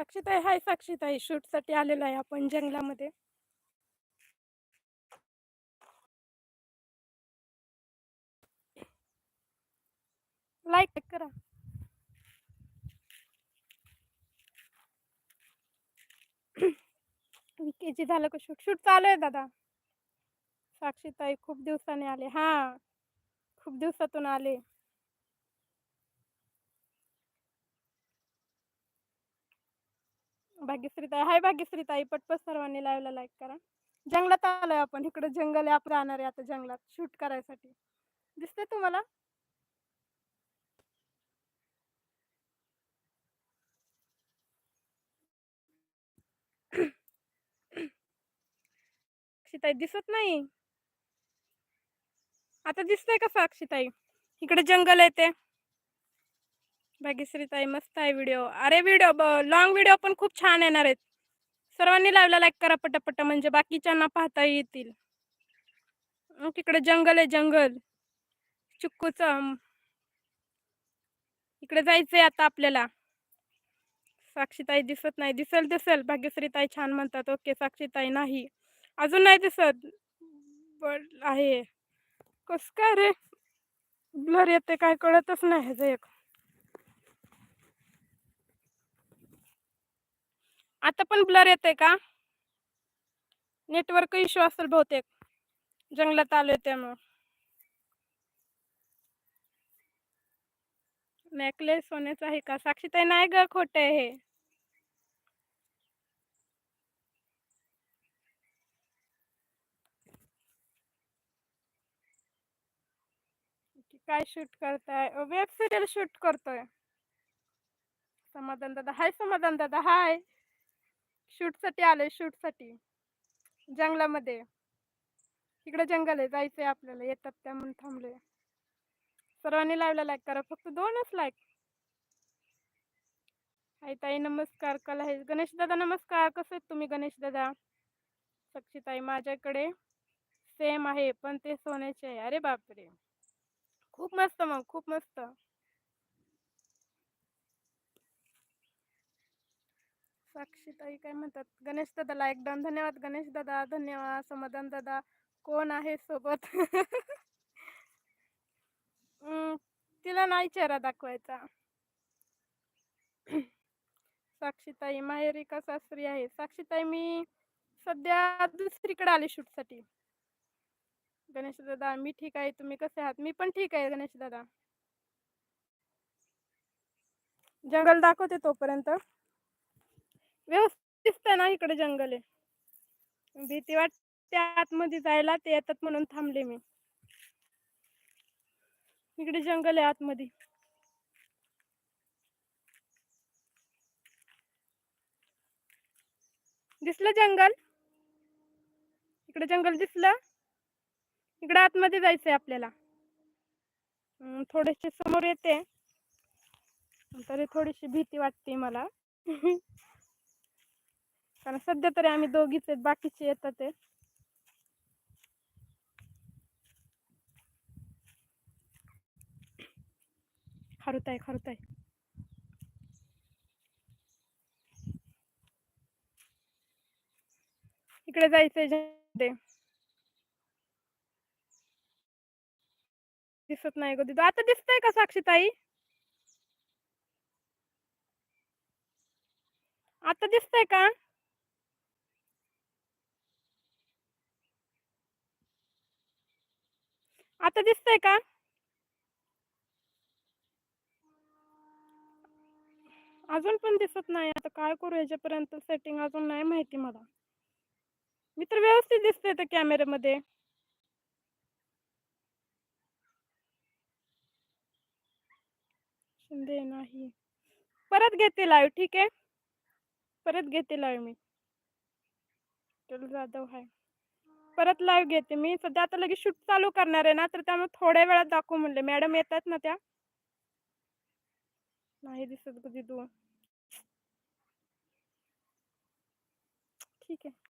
साक्षीताई हाय साक्षीताई शूटसाठी आलेलो आहे आपण जंगलामध्ये. लाईक करा. जी झालं का शूट? शूट चालू आहे दादा. साक्षीताई खूप दिवसाने आले. हा खूप दिवसातून आले. भाग्यश्रीताई हाय भाग्यश्रीताई पटपट सर्वांनी लाईव्हला लाईक करा. जंगलात आलोय आपण. इकडे जंगल आहे आपण राहणार आहे आता जंगलात. शूट करायसाठी. दिसते तुम्हाला? अक्षिताई दिसत नाही? आता दिसतंय का साक्षीताई इकडे जंगल आहे ते. भाग्यश्रीताई मस्त आहे व्हिडिओ. अरे व्हिडिओ लॉंग व्हिडिओ पण खूप छान येणार आहेत. सर्वांनी लावला लाईक करा पटापट म्हणजे बाकीच्यांना पाहता येतील. इकडे जंगल आहे जंगल. चिक्कूच. इकडे जायचंय आता आपल्याला. साक्षीताई दिसत नाही. दिसेल दिसेल. भाग्यश्रीताई छान म्हणतात. ओके साक्षीताई नाही. अजून नाही दिसत. आहे. कस काय रे? ब्लर येते काय कळतच नाही ह्याचं एक. आता पण ब्लर येते का? नेटवर्क इश्यू असेल बहुतेक. जंगलात आलोय त्यामुळं. नेकलेस सोन्याचं आहे का? साक्षीताई नाही ग खोट आहे हे. काय शूट करताय? वेब सिरियल शूट करतोय. समाधान दादा. हाय समाधान दादा. हाय शूटसाठी शूटसाठी. शूटसाठी जंगलामध्ये. इकडे जंगल आहे जायचंय आपल्याला. येतात त्या म्हणून थांबले सर्वांनी लावला लाईक करा. फक्त दोनच लाईक आई ताई नमस्कार. कला आहे गणेश दादा नमस्कार. कसे आहेत तुम्ही गणेश दादा? साक्षीताई माझ्याकडे. सेम आहे पण ते सोन्याचे आहे. अरे बापरे! खूप मस्त मग खूप मस्त. साक्षीताई काय म्हणतात? गणेश दादाला लाईक धन्यवाद. गणेश दादा धन्यवाद. समाधान दादा कोण आहे सोबत? तिला नाही चेहरा दाखवायचा. साक्षीताई माहेरी का सासरी आहे? साक्षीताई मी सध्या दुसरीकडे आले शूटसाठी गणेश दादा मी ठीक आहे? तुम्ही कसे आहात? मी पण ठीक आहे गणेश दादा. जंगल दाखवते तोपर्यंत. व्यवस्थित दिसतंय ना इकडे जंगल आहे. भीती वाटते आतमध्ये जायला ते येतात म्हणून थांबले मी. इकडे जंगल आहे आतमध्ये. दिसलं जंगल? इकडे जंगल दिसलं? इकडे आतमध्ये जायचंय आपल्याला. थोडेसे समोर येते. तरी थोडीशी भीती वाटते मला. कारण सध्या तरी आम्ही दोघीच आहेत बाकीचे येतात ते खरुताय खरुताय इकडे जायचंय दिसत नाही ग दिदू. आता दिसतंय का साक्षीताई? आता दिसतंय का? आता दिसतंय का? अजून पण दिसत नाही. आता काय करू याच्यापर्यंत सेटिंग अजून नाही माहिती मला. मी तर व्यवस्थित दिसते त्या कॅमेऱ्यामध्ये शिंदे नाही. परत घेते लाईव्ह ठीक आहे? परत घेते लाईव्ह मी. विठ्ठल जाधव हाय. परत लाईव्ह घेते मी. सध्या आता लगेच शूट चालू करणार आहे ना तर त्यामुळे थोड्या वेळात दाखवू म्हणले. मॅडम येतात ना त्या? नाही दिसत ग दिदू ठीक आहे.